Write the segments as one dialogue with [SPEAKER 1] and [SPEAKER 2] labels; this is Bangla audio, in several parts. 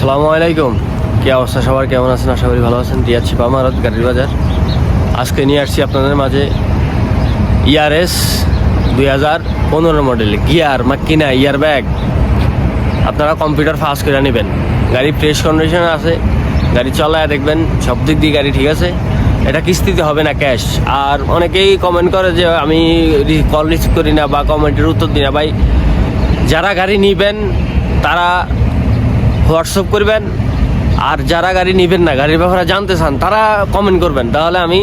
[SPEAKER 1] আসসালামু আলাইকুম। কি অবস্থা সবার? কেমন আছেন? আশা করি ভালো আছেন। রিয়াদ ছিপা মারত গাড়ির বাজার। আজকে নিয়ে আসছি আপনাদের মাঝে E ইয়ারএস দুই হাজার পনেরো মডেল গিয়ার মাক্কিনা ইয়ার ব্যাগ আপনারা কম্পিউটার ফাঁস করে নেবেন। গাড়ি ফ্রেশ কন্ডিশনে আছে। গাড়ি চলায় দেখবেন সব দিক দিয়ে গাড়ি ঠিক আছে। এটা কিস্তিতে হবে না ক্যাশ আর অনেকেই কমেন্ট করে যে আমি কল রিসিভ করি না বা কমেন্টের উত্তর দিই না। ভাই, যারা গাড়ি নিবেন, তারা হোয়াটসঅ্যাপ করবেন, আর যারা গাড়ি নেবেন না, গাড়ির ব্যাপারে জানতে চান, তারা কমেন্ট করবেন, তাহলে আমি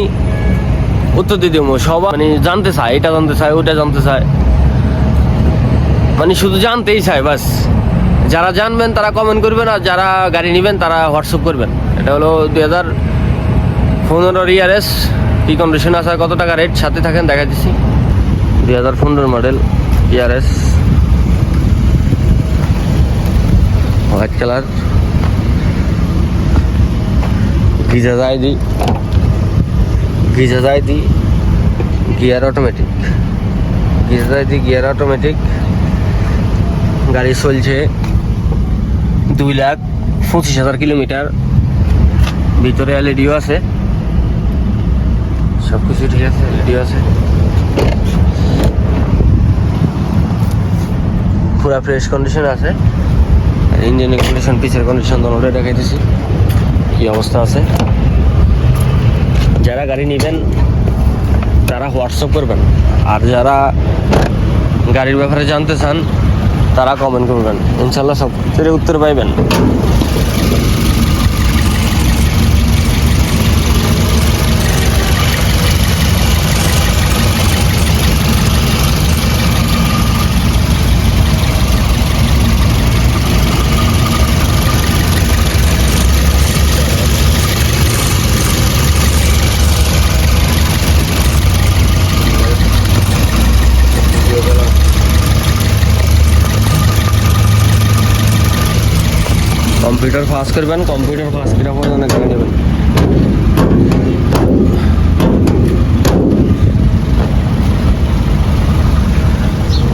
[SPEAKER 1] উত্তর দিয়ে দেবো। সব মানে জানতে চায়, এটা জানতে চায় ওটা জানতে চায়। মানে শুধু জানতেই চায়, বাস। যারা জানবেন, তারা কমেন্ট করবেন, আর যারা গাড়ি নেবেন, তারা হোয়াটসঅ্যাপ করবেন। এটা হলো দুই হাজার পনেরো ইয়ারেস কি কন্ডিশন আছে, কত টাকা রেট সাথে থাকেন দেখা দিচ্ছি। দুই হাজার পনেরো মডেল ইয়ারেস হোয়াইট কালার গিজা যায় দি। গিজা যায় দি, গিয়ার অটোমেটিক গিজা যায় দি, গিয়ার অটোমেটিক গাড়ি চলছে দুই লাখ পঁচিশ হাজার কিলোমিটার। ভিতরে এলইডিও আছে। সব কিছু ঠিক আছে এলইডিও আছে। পুরা ফ্রেশ কন্ডিশন আছে। ইঞ্জিনের কন্ডিশন পিসের কন্ডিশন দোনোটাই দেখাইতেছি। কি অবস্থা আছে? যারা গাড়ি নেবেন, তারা হোয়াটসঅ্যাপ করবেন। আর যারা গাড়ির ব্যাপারে জানতে চান, তারা কমেন্ট করবেন। ইনশাল্লাহ সব উত্তর পাইবেন। কম্পিউটার ফাঁস করবেন, কম্পিউটার ফাঁস করে পরে অনেক গাড়ি নেবেন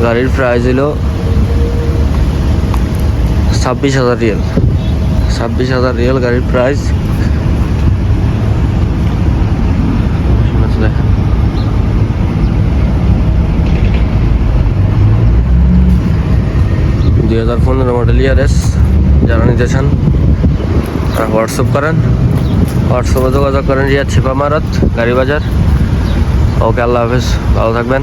[SPEAKER 1] গাড়ির প্রাইস হলো ছাব্বিশ হাজার রিয়েল। ছাব্বিশ হাজার রিয়েল গাড়ির প্রাইস দুই হাজার পনেরো মডেল ইয়ারেস যারা নিতে চান, তারা হোয়াটসঅ্যাপ করেন। হোয়াটসঅ্যাপে যোগাযোগ করেন রিয়া ছিপা মারত, গাড়ি বাজার। ওকে, আল্লাহ হাফেজ, ভালো থাকবেন।